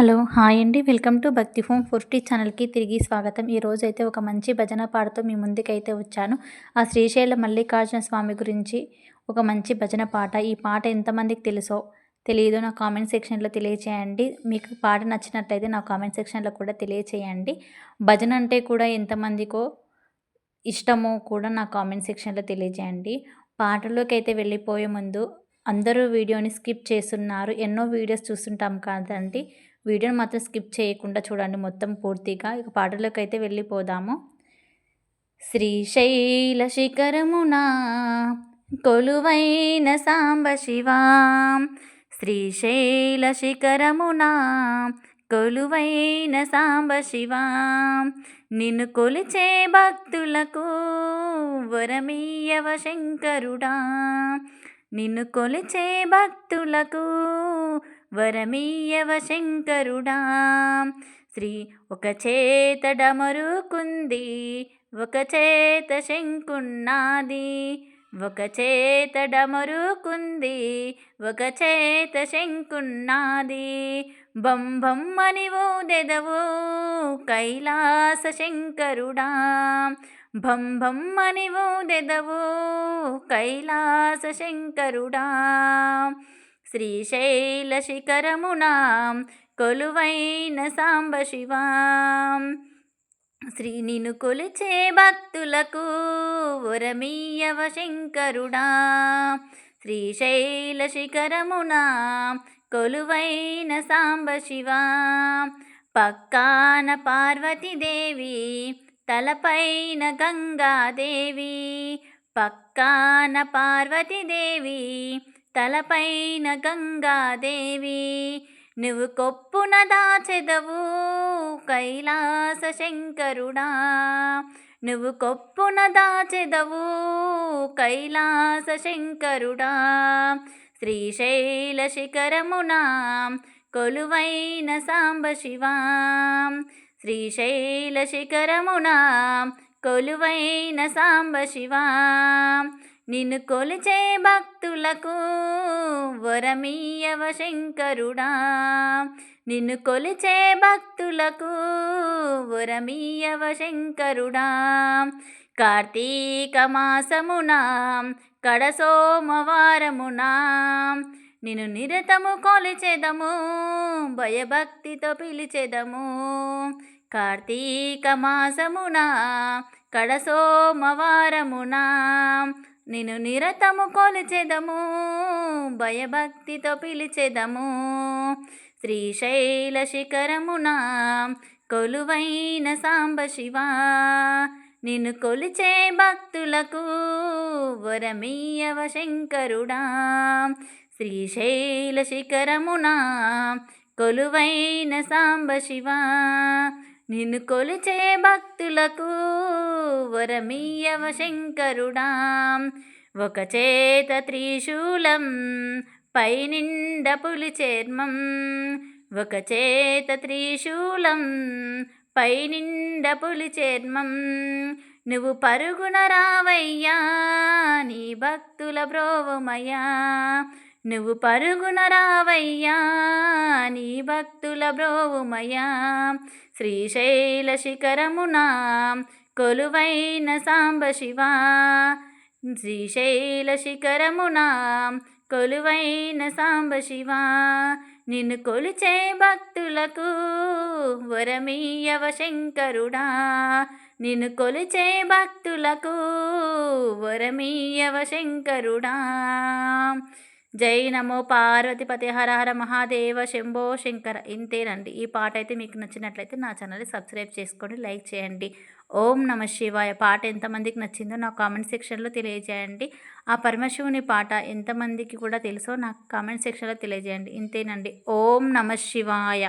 Hello hi అండి. Welcome to Bhakti home ఫుర్టీ ఛానల్కి తిరిగి స్వాగతం. ఈరోజు అయితే ఒక మంచి భజన పాటతో మీ ముందుకైతే వచ్చాను. ఆ శ్రీశైల మల్లికార్జున స్వామి గురించి ఒక మంచి భజన పాట. ఈ పాట ఎంతమందికి తెలుసో తెలియదో నా కామెంట్ సెక్షన్లో తెలియచేయండి. మీకు పాట నచ్చినట్లయితే నా కామెంట్ సెక్షన్లో కూడా తెలియచేయండి. భజన అంటే కూడా ఎంతమందికో ఇష్టమో కూడా నా కామెంట్ సెక్షన్లో తెలియజేయండి పాటలోకి అయితే వెళ్ళిపోయే ముందు అందరూ వీడియోని స్కిప్ చేస్తున్నారు. ఎన్నో వీడియోస్ చూస్తుంటాం కాదండి. వీడియోని మాత్రం స్కిప్ చేయకుండా చూడండి మొత్తం పూర్తిగా. ఇక పాటలోకి అయితే వెళ్ళిపోదాము. శ్రీశైల శిఖరమున కొలువైన సాంబ శివా. శ్రీశైల శిఖరమునా కొలువైన సాంబ శివా. నిన్ను కొలిచే భక్తులకు వరమీయవ శంకరుడా. నిన్ను కొలిచే భక్తులకు వరమీయవ శంకరుడా శ్రీ ఒక చేత డమరుకుంది ఒక చేత శంకున్నాది ఒక చేత డమరుకుంది ఒక చేత శంకున్నాది. బంబమ్మని ఊదెదవు కైలాస శంకరుడా. భంభమ్మని ఊదెదవు కైలాస శంకరుడా. శ్రీశైల శిఖరమునాం కొలువైన సాంబ శివాం. శ్రీ నిను కొలిచే భక్తులకు వరమీయవ శంకరుడా. శ్రీశైల శిఖరమునా కొలువైన సాంబ శివా. పక్కాన పార్వతీదేవి తలపైన గంగాదేవి పక్కాన పార్వతీదేవి తలపైన గంగాదేవి నువ్వు కొప్పున దాచెదవు కైలాస శంకరుడా. నువ్వు కొప్పున దాచెదవు కైలాస శంకరుడా. శ్రీశైల శిఖరమున కొలువైన సాంబ శివా. శ్రీశైల శిఖరమున కొలువైన సాంబ శివా. నిన్ను కొలిచే భక్తులకు వరమీయవ శంకరుడా. నిన్ను కొలిచే భక్తులకు వరమీయవ శంకరుడా. కార్తీక మాసమున కడ సోమవారమునా నిన్ను నిరతము కొలిచెదము భయభక్తితో పిలిచెదము. కార్తీక మాసమున కడ సోమవారమునా నిన్ను నిరతము కొలిచెదము భయభక్తితో పిలిచెదము. శ్రీశైల శిఖరమున కొలువైన సాంబ శివా నిన్ను కొలిచే భక్తులకు వరమీయవ శంకరుడా. శ్రీశైల శిఖరమున కొలువైన సాంబ శివా నిన్ను కొలిచే భక్తులకు వరమీయవ శంకరుడా. ఒక చేత త్రిశూలం పైనిండ పులి చర్మం. ఒక చేత త్రిశూలం పైనిండ పులి చర్మం. నువ్వు పరుగున రావయ్యా నీ భక్తుల బ్రోవమయ్యా నువ్వు పరుగున రావయ్యా నీ భక్తుల బ్రోవుమయ్యా. శ్రీశైల శిఖరమునా కొలువైన సాంబ శివా. శ్రీశైల శిఖరమునా కొలువైన సాంబ శివా. నిన్ను కొలిచే భక్తులకు వరమీయవ శంకరుడా. నిన్ను కొలిచే భక్తులకు వరమీయవ శంకరుడా. జై నమో పార్వతిపతి హర హర మహాదేవ శంభో శంకర ఇంతేనండి. ఈ పాట అయితే మీకు నచ్చినట్లయితే నా ఛానల్ని సబ్స్క్రైబ్ చేసుకోండి లైక్ చేయండి. ఓం నమ శివాయ. పాట ఎంతమందికి నచ్చిందో నా కామెంట్ సెక్షన్లో తెలియజేయండి. ఆ పరమశివుని పాట ఎంతమందికి కూడా తెలుసో నాకు కామెంట్ సెక్షన్లో తెలియజేయండి. ఇంతేనండి. ఓం నమ శివాయ.